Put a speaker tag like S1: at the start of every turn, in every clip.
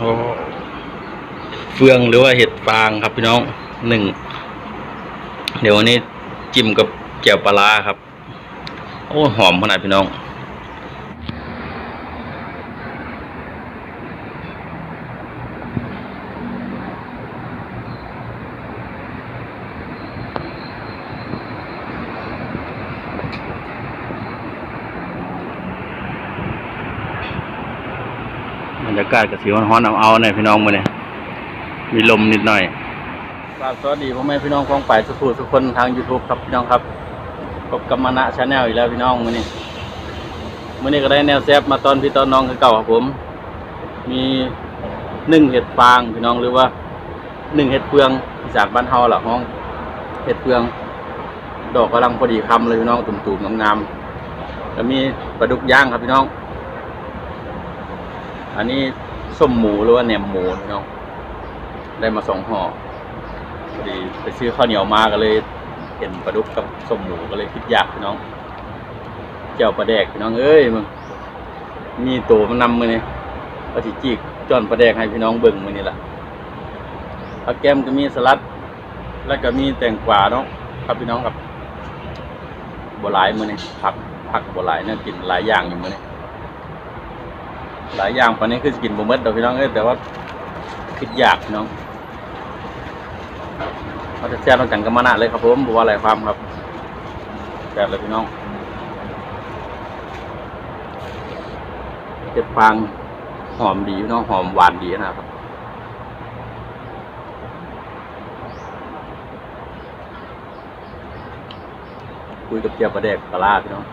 S1: โอ้เฟืองหรือว่าเห็ดฟางครับพี่น้องหนึ่ง เดี๋ยววันนี้จิ้มกับแจ่วปลาร้าครับ โอ้หอมขนาดพี่น้อง รยากาศกับสีฮ้อนๆเอาเอาๆหน่ยพี่น้องมาเนี่ยมีลมนิดหน่อยครับสวัสดีพ่อแม่พี่น้องกองไปสุขุทุกคนทาง YouTube ครับพี่น้องครับพบกับมานะชาแนลอีกแล้วพี่น้องมื้อนี้มื้อนี้ก็ได้แนวแซบมาตอนพี่ตอนน้องคือเก่าครับผม มีนึ่งเห็ดฟางพี่น้องหรือว่าหนึ่งเห็ดเฟืองอีสานบ้านเฮาล่ะห้องเห็ดเฟือง ดอกกำลังพอดีคำเลยพี่น้องตุ่มๆงามๆแล้วมีปลาดุกย่างครับพี่น้อง อันนี้ส้มหมูหรือว่าแหนมหมูพี่น้องได้มาสองห่อพอดีไปซื้อข้าวเหนียวมาก็เลย เห็นปลาดุกกับส้มหมูก็เลยคิดอยากพี่น้องเจ้าปลาแดกพี่น้องเอ้ยมึงมีตัวมันนำมือนี่เอาสิจีกจอนปลาแดกให้พี่น้องเบิ่งมือนี่แหละผักแก้มก็มีสลัด แล้วก็มีแตงกวาเนาะครับพี่น้องครับบัวลายมือนี่ผักผักบัวลายเนี่ยกินหลายอย่างอยู่มือนี่ หลายอย่างปานนี้คือกินบ่หมดดอกพี่น้องเอ้ยแต่ว่าคิดอยากพี่น้องเราจะแซ่บต้องกันกับมานะเลยครับผมบ่ว่าอะไรความครับแซ่บเลยพี่น้องเจ็ดฟางหอมดีพี่น้องหอมหวานดีนะครับคุยกับเจียปลาแดกปลาร้าพี่น้อง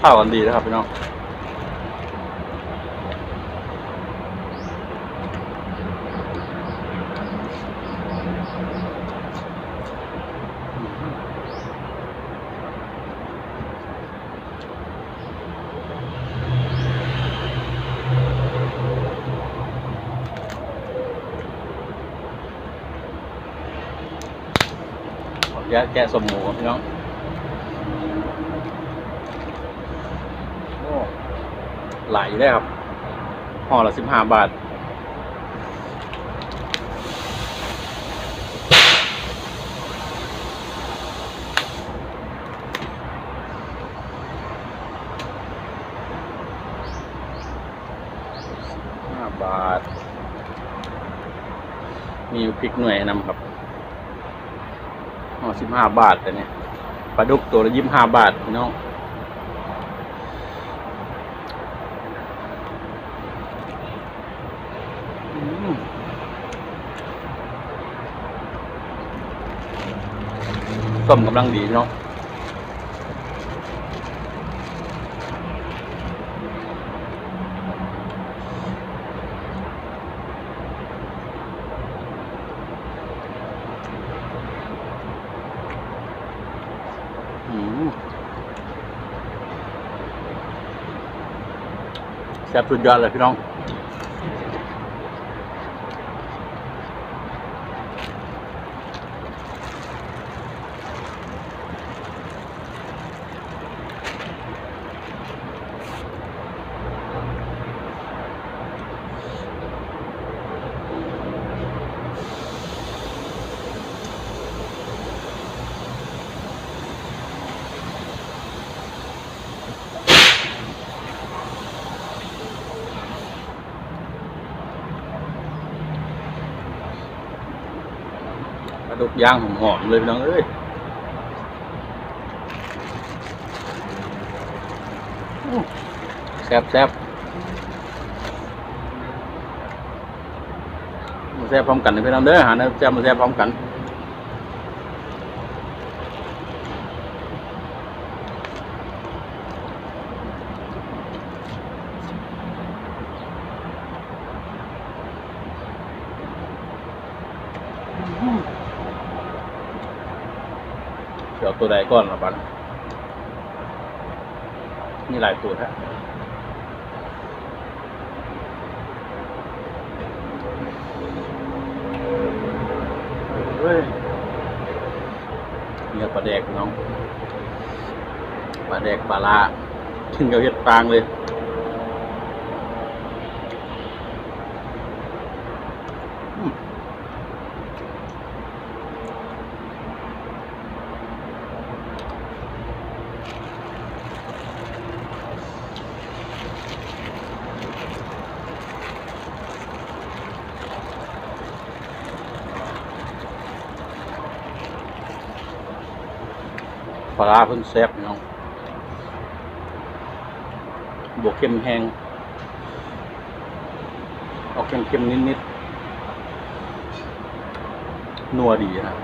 S1: ข้าวกันดีนะครับพี่น้องขออนุญาตแกะสมหมูครับพี่น้อง โอ้ หลายอยู่ได้ครับห่อละสิบห้าบาท ห้าบาท มีพริกหน่วยนำครับห่อสิบห้าบาทแต่เนี่ยปลาดุกตัวละยี่สิบห้าบาทพี่น้อง ส้มกำลังดีเนาะอืมแซ่บสุดยอดเลยพี่น้อง ดกย่างหอมๆเลยพี่น้องเอ้ยแซ่บแซ่บมาแซ่บพร้อมกันเลยพี่น้องเด้อหานวแซ่บมาแซ่บพร้อมกัน เดี๋ยวตัวใดก่อนละบันมีหลายตัวแท้เฮ้ยเนื้อปลาแดกน้องปลาแดกปลาลาถึงกับเห็ดตางเลยอืม ลาร้าเพิ่นแซ่บเน้องบวกเค็มแห้งออกเค็มๆนิดๆนัวดีนะ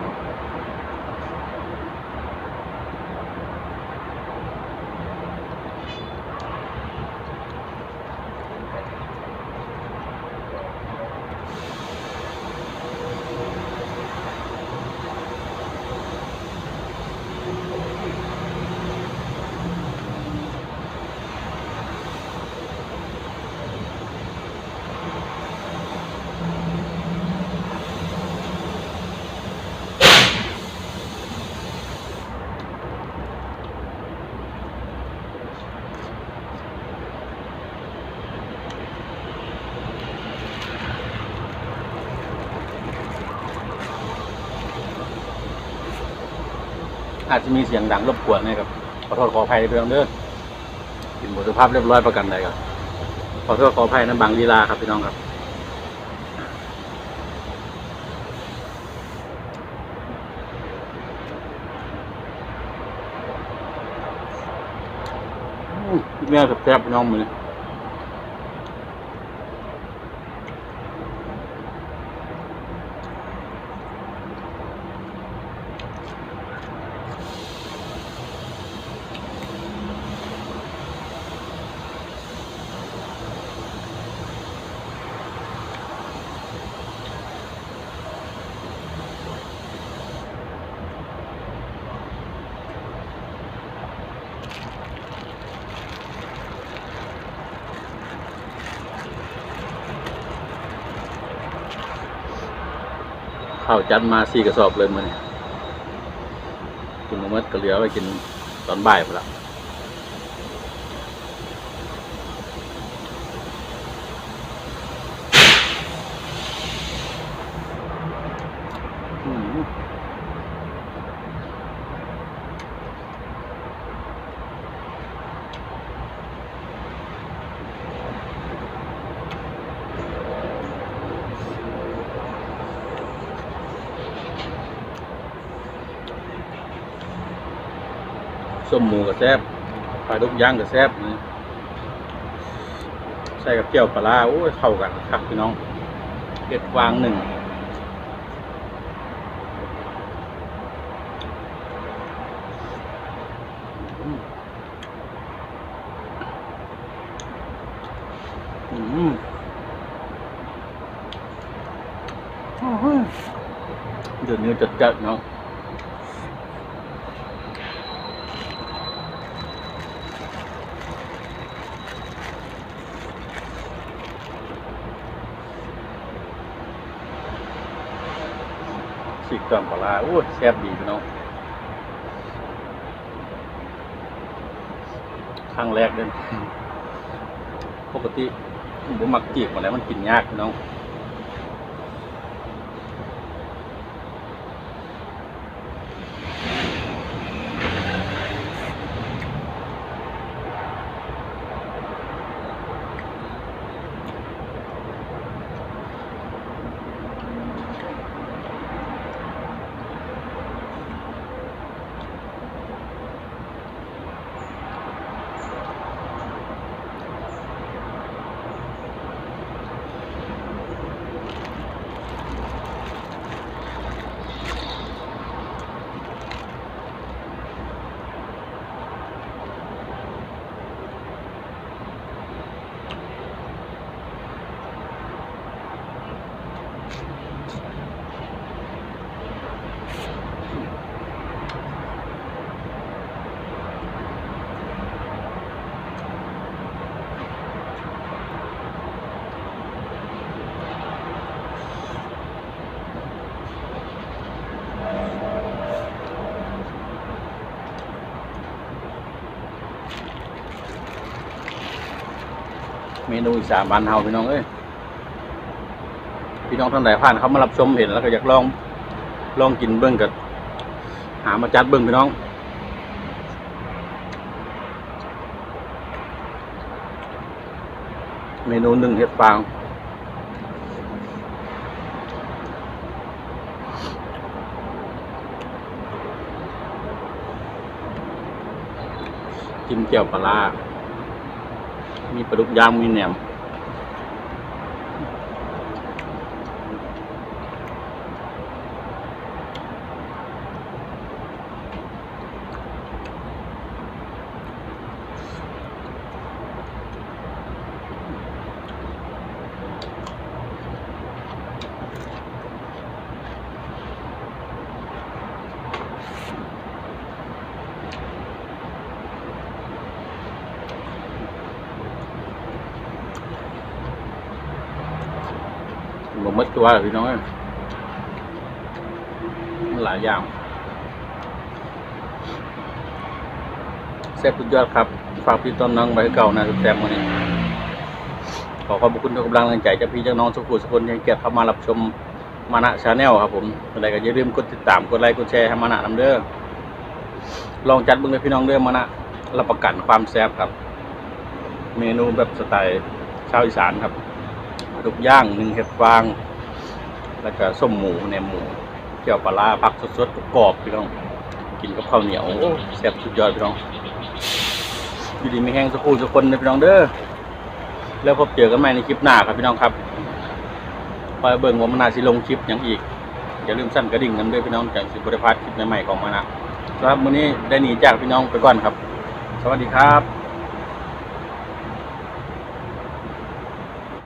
S1: อาจจะมีเสียงดังรบกวนนะครับขอโทษขออภัยเรื่องเด้อกินบทสุภาพเรียบร้อยประกันใดครับขอโทษขออภัยนะบางลีลาครับพี่น้องครับอืมแม่แซ่บๆพี่น้องมือนี้ ข้าวจัดมาสี่กระสอบเลยมันี้คุณมมัดก็เหลือไว้กินตอนบ่ายไปละอืม ส้มหมูกับแซ่บปลาดุกย่างกับแซ่บนี่ใส่กับเกี๊ยวปลาร้าโอ้ยเข้ากันครับพี่น้องเก็ดวางหนึ่งอืมอืมโอ้ยเดี๋ยวนี้จะจัดๆเนาะ สิกล่องปลาร้าโอ้ยแซ่บดีพี่น้องครั้งแรกเลยปกติผมมักจีบมาแล้วมันกินยากพี่น้อง นูอีสานบ้านเฮาพี่น้องเอ้ยพี่น้องท่านใดผ่านเขามารับชมเห็นแล้วก็อยากลองลองกินเบิ้งกับหามาจัดเบิ้งพี่น้องเมนูหนึ่งเห็ดฟางจิ้มเจียวปลาร้า มีปลาดุกย่างมีแหนม หมดมัดตัวพี่น้องมันหลายอย่างแซ่บสุดยอดครับ ฝากพี่ต้นน้องไว้เก่านะแซ่บวันนี้ ขอขอบคุณทุกกำลังใจจากพี่จากน้องสุขุสุคนยังเกียรติเข้ามารับชมมานะชาแนลครับผมอะไรก็อย่าลืมกดติดตามกดไลค์กดแชร์ให้มานะนำเด้อลองจัดบิ่งเลยพี่น้องเด้อมานะรับประกันความแซ่บครับ เมนูแบบสไตล์ชาวอีสานครับ ดุกย่างหนึ่งเห็ดฟาง แล้วก็ส้มหมูแหนมหมูเจียวปลาร้าผักสดๆกรอบพี่น้อง กินกับข้าวเหนียวแซ่บสุดยอดพี่น้องอยู่ดีมีแห้งสักคู่สักคนนะพี่น้องเด้อแล้วพบเจอกันใหม่ในคลิปหน้าครับพี่น้องครับคอยเบิ่งว่ามันนาสิลงคลิปอย่างอีกอย่าลืมสั่นกระดิ่งกันด้วยพี่น้องจากสิบริพัฒน์คลิปใหม่ๆของมานะสำหรับมื้อนี้ได้หนีจากพี่น้องไปก่อนครับ สวัสดีครับ